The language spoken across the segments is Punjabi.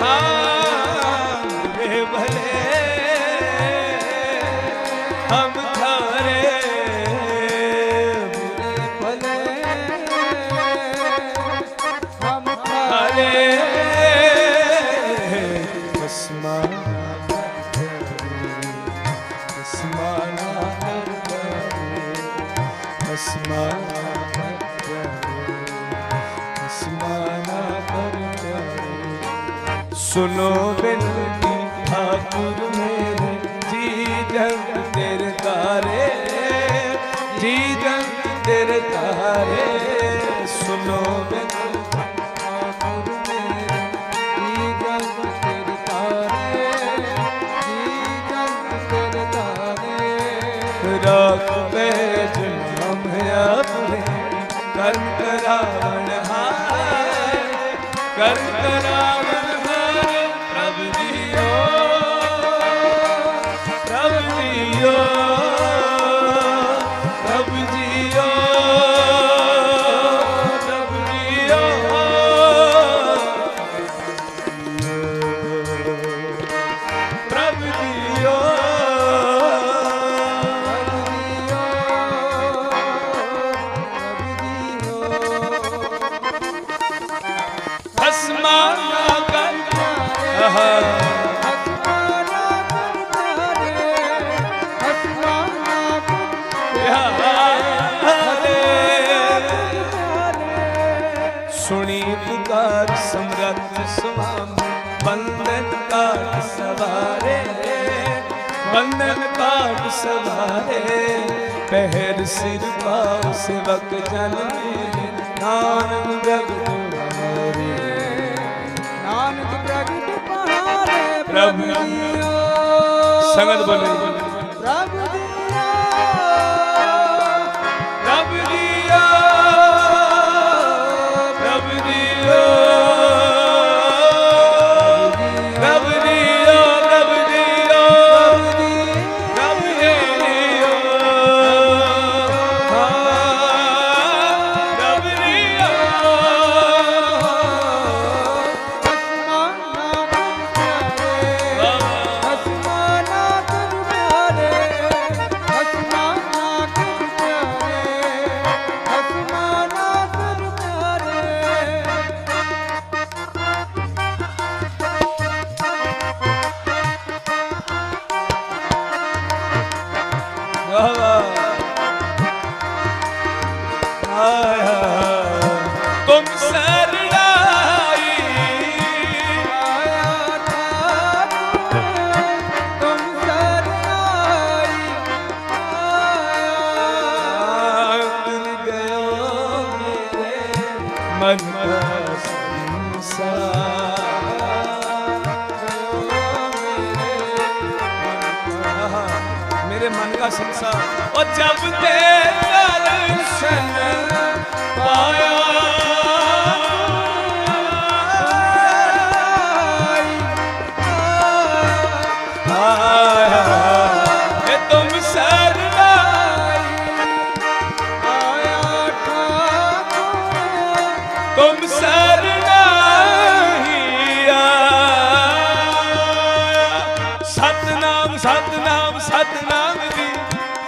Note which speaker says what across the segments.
Speaker 1: हाँ, बुरे भले हम धरे हरे सुनो बिनती ठाकुर मेरे जी जग तेरे तारे जी जग तेरे तारे सुनो बिनती राख पेज हम अपने कर्म करावन हाय कर्म करावन ਸੁਣੀ ਪੁਕਾਰ ਸਮਰੱਥ ਸੁਆਮੀ ਬੰਦਨ ਕਾਟ ਸਵਾਰੇ ਬੰਦਨ ਕਾਟ ਸਵਾਰੇ ਪਹਿਰ ਸਿਰ ਪਾਉ ਸੇਵਕ ਜਨ ਮੇਰੇ ਨਾਨਕ ਜਗਤ ਹਮਾਰੇ
Speaker 2: ਨਾਨਕ ਪ੍ਰਗਟ ਪਹਾੜੇ
Speaker 1: ਪ੍ਰਭੂ
Speaker 2: ਜੀਓ।
Speaker 1: ਸੰਗਤ ਬੋਲੇ
Speaker 2: ਪ੍ਰਭ
Speaker 1: ਮਨ ਉਹ ਜਬ ਤੇ ਦਰਸ਼ਨ ਪਾਇਆ। ਆਇਆ। ਇਹ ਸਤਨਾਮ ਸਤਨਾਮ ਸਤਨਾਮ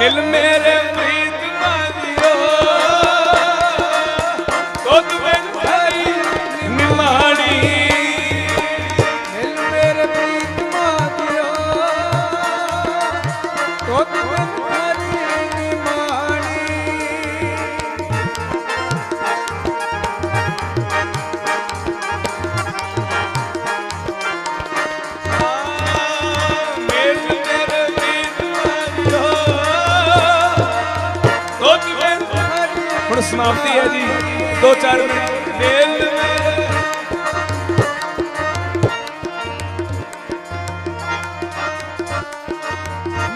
Speaker 1: vermelho, vermelho. ਸਮਾਪਤੀ ਹੈ ਜੀ। 2-4 ਮਿੰਟ ਨੇਲ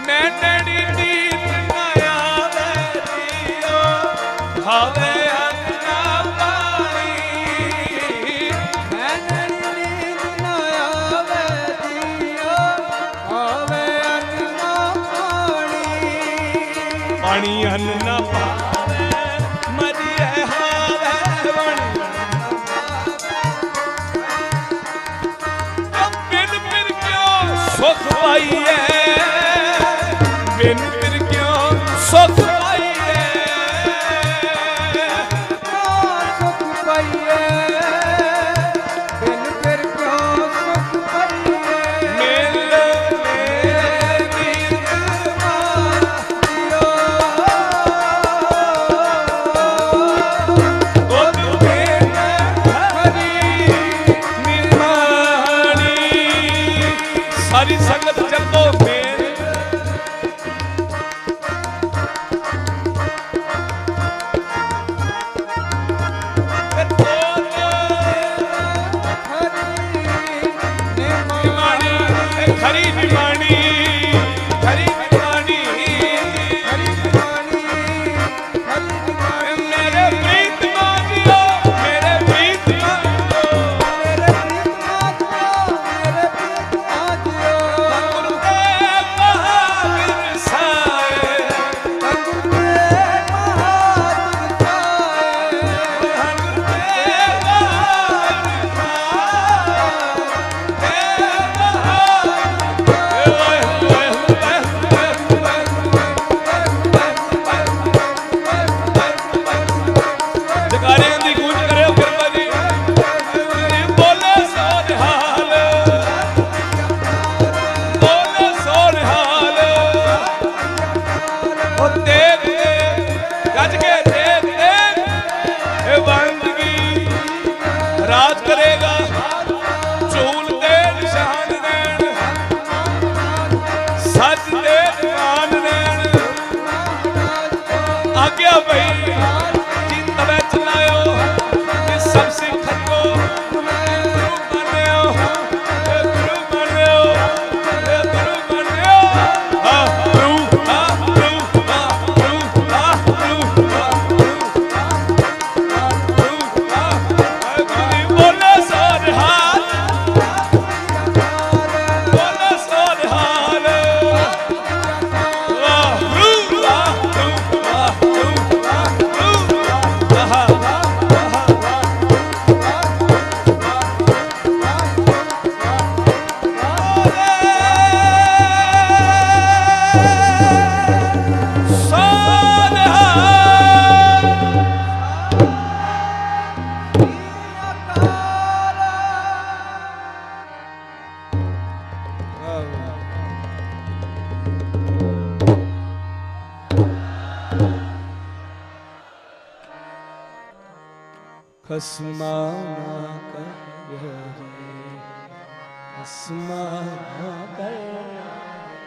Speaker 1: ਮੈਂ ਹਨ ਨਾ পাইয়া ਰਾਜ ਕਰੇਗਾ। ਅਸਮਾਨਾ ਕਰ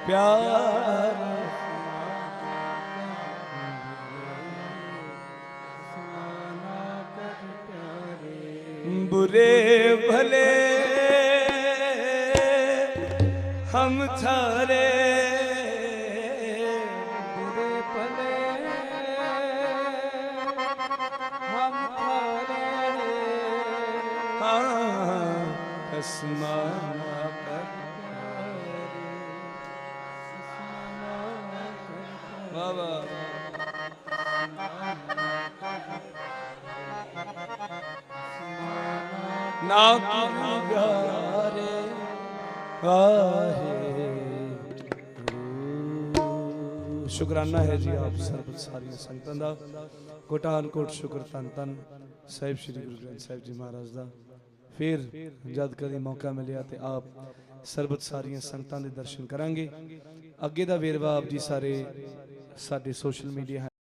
Speaker 1: ਪਿਆਰ
Speaker 2: ਬੁਰੇ ਭਲੇ ਹਮ
Speaker 1: ਥਾਰੇ ਅਸਮਾਨਾ ਕਰਤਾਰੇ ਵਾਵਾ ਨਾ ਕਿਰਗਾਰੇ ਆਹੇ। ਸ਼ੁਕਰਾਨਾ ਹੈ ਜੀ ਆਪ ਸਰਬ ਸਾਰੀ ਸੰਗਤਾਂ ਦਾ। ਕੋਟਾਨ ਕੋਟ ਸ਼ੁਕਰ ਤਨ ਤਨ ਸਾਹਿਬ ਸ੍ਰੀ ਗੁਰੂ ਗ੍ਰੰਥ ਸਾਹਿਬ ਜੀ ਮਹਾਰਾਜ ਦਾ। ਫਿਰ ਜਦ ਕਦੀ ਮੌਕਾ ਮਿਲਿਆ ਤੇ ਆਪ ਸਰਬਤ ਸਾਰੀਆਂ ਸੰਗਤਾਂ ਦੇ ਦਰਸ਼ਨ ਕਰਾਂਗੇ। ਅੱਗੇ ਦਾ ਵੇਰਵਾ ਆਪ ਜੀ ਸਾਰੇ ਸਾਡੇ ਸੋਸ਼ਲ ਮੀਡੀਆ